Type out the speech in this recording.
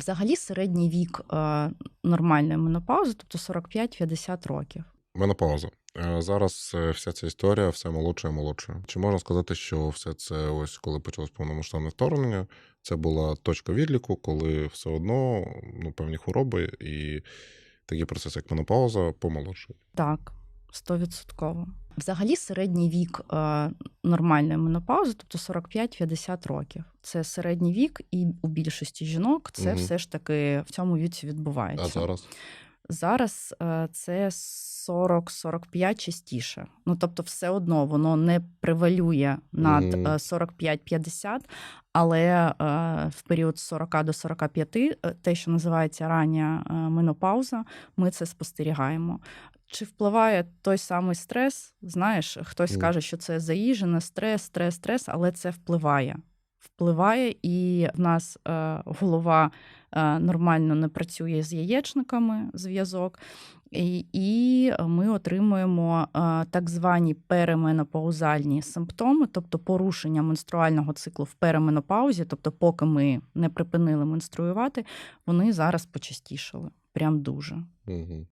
Взагалі середній вік е, нормальної менопаузи, тобто 45-50 років. Менопауза. Е, Зараз е, вся ця історія все молодше і молодше. Чи можна сказати, що все це ось коли почалось повномасштабне вторгнення, це була точка відліку, коли все одно ну, певні хвороби і такі процеси, як менопауза, помолодшують. Так, 100%. Взагалі середній вік е, нормальної менопаузи, тобто 45-50 років. Це середній вік, і у більшості жінок це угу. все ж таки в цьому віці відбувається. А зараз Зараз е, це 40-45 частіше. Ну тобто, все одно воно не превалює над Мгм. е, 45-50, але е, в період з 40 до 45, е, те, що називається рання менопауза, ми це спостерігаємо. Чи впливає той самий стрес? Знаєш, хтось каже, що це заїжджене, стрес, стрес, стрес, але це впливає. Впливає, і в нас е, голова е, нормально не працює з яєчниками зв'язок, і, ми отримуємо е, так звані переменопаузальні симптоми, тобто порушення менструального циклу в переменопаузі, тобто, поки ми не припинили менструювати, вони зараз почастішали. Прям дуже. угу.